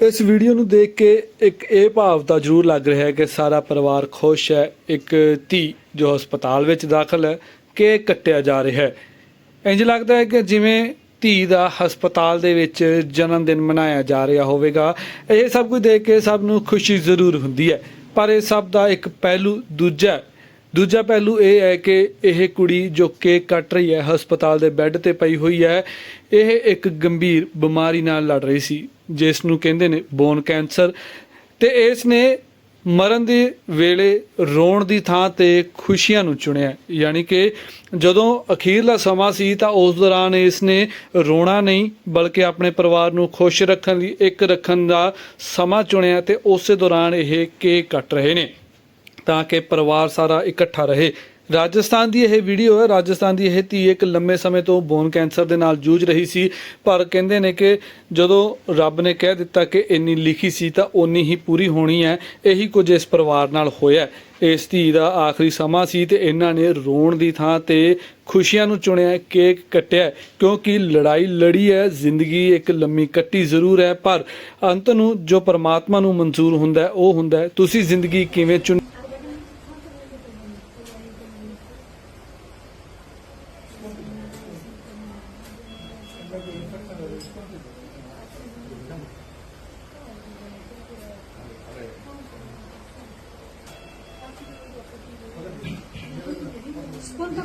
ਇਸ ਵੀਡੀਓ ਨੂੰ ਦੇਖ ਕੇ ਇੱਕ ਇਹ ਭਾਵ ਤਾਂ ਜ਼ਰੂਰ ਲੱਗ ਰਿਹਾ ਹੈ ਕਿ ਸਾਰਾ ਪਰਿਵਾਰ ਖੁਸ਼ ਹੈ। ਇੱਕ ਧੀ ਜੋ ਹਸਪਤਾਲ ਵਿੱਚ ਦਾਖਲ ਹੈ, ਕੇਕ ਕੱਟਿਆ ਜਾ ਰਿਹਾ ਹੈ। ਇੰਜ ਲੱਗਦਾ ਹੈ ਕਿ ਜਿਵੇਂ ਧੀ ਦਾ ਹਸਪਤਾਲ ਦੇ ਵਿੱਚ ਜਨਮ ਦਿਨ ਮਨਾਇਆ ਜਾ ਰਿਹਾ ਹੋਵੇਗਾ, ਇਹ ਸਭ ਕੁਝ ਦੇਖ ਕੇ ਸਭ ਨੂੰ ਖੁਸ਼ੀ ਜ਼ਰੂਰ ਹੁੰਦੀ ਹੈ। ਪਰ ਇਹ ਸਭ ਦਾ ਇੱਕ ਪਹਿਲੂ ਦੂਜਾ ਦੂਜਾ ਪਹਿਲੂ ਇਹ ਹੈ ਕਿ ਇਹ ਕੁੜੀ ਜੋ ਕੇਕ ਕੱਟ ਰਹੀ ਹੈ, ਹਸਪਤਾਲ ਦੇ ਬੈੱਡ ਤੇ ਪਈ ਹੋਈ ਹੈ, ਇਹ ਇੱਕ ਗੰਭੀਰ ਬਿਮਾਰੀ ਨਾਲ ਲੜ ਰਹੀ ਸੀ। ਜਿਸ ਨੂੰ ਕਹਿੰਦੇ ਨੇ ਬੋਨ ਕੈਂਸਰ, ਤੇ ਇਸ ਨੇ ਮਰਨ ਦੇ ਵੇਲੇ ਰੋਣ ਦੀ ਥਾਂ ਤੇ ਖੁਸ਼ੀਆਂ ਨੂੰ ਚੁਣਿਆ। ਯਾਨੀ ਕਿ ਜਦੋਂ ਅਖੀਰਲਾ ਸਮਾਂ ਸੀ ਤਾਂ ਉਸ ਦੌਰਾਨ ਇਸ ਨੇ ਰੋਣਾ ਨਹੀਂ, ਬਲਕਿ ਆਪਣੇ ਪਰਿਵਾਰ ਨੂੰ ਖੁਸ਼ ਰੱਖਣ ਲਈ ਇੱਕ ਰੱਖਣ ਦਾ ਸਮਾਂ ਚੁਣਿਆ ਤੇ ਉਸੇ ਦੌਰਾਨ ਇਹ ਕੇਕ ਕੱਟ ਰਹੇ ਨੇ, ਤਾਂ ਕਿ ਪਰਿਵਾਰ ਸਾਰਾ ਇਕੱਠਾ ਰਹੇ। ਰਾਜਸਥਾਨ ਦੀ ਇਹ ਵੀਡੀਓ ਹੈ, ਰਾਜਸਥਾਨ ਦੀ ਇਹ ਧੀ ਇੱਕ ਲੰਮੇ ਸਮੇਂ ਤੋਂ ਬੋਨ ਕੈਂਸਰ ਦੇ ਨਾਲ ਜੂਝ ਰਹੀ ਸੀ, ਪਰ ਕਹਿੰਦੇ ਨੇ ਕਿ ਜਦੋਂ ਰੱਬ ਨੇ ਕਹਿ ਦਿੱਤਾ ਕਿ ਇੰਨੀ ਲਿਖੀ ਸੀ ਤਾਂ ਓਨੀ ਹੀ ਪੂਰੀ ਹੋਣੀ ਹੈ, ਇਹੀ ਕੁਝ ਇਸ ਪਰਿਵਾਰ ਨਾਲ ਹੋਇਆ ਇਸ ਧੀ ਦਾ ਆਖਰੀ ਸਮਾਂ ਸੀ ਤੇ ਇਹਨਾਂ ਨੇ ਰੋਣ ਦੀ ਥਾਂ ਤੇ ਖੁਸ਼ੀਆਂ ਨੂੰ ਚੁਣਿਆ, ਕੇਕ ਕੱਟਿਆ, ਕਿਉਂਕਿ ਲੜਾਈ ਲੜੀ ਹੈ, ਜ਼ਿੰਦਗੀ ਇੱਕ ਲੰਮੀ ਕੱਟੀ ਜ਼ਰੂਰ ਹੈ, ਪਰ ਅੰਤ ਨੂੰ ਜੋ ਪਰਮਾਤਮਾ ਨੂੰ ਮਨਜ਼ੂਰ ਹੁੰਦਾ ਉਹ ਹੁੰਦਾ ਤੁਸੀਂ ਜ਼ਿੰਦਗੀ ਕਿਵੇਂ ਚੁਣ 스폰서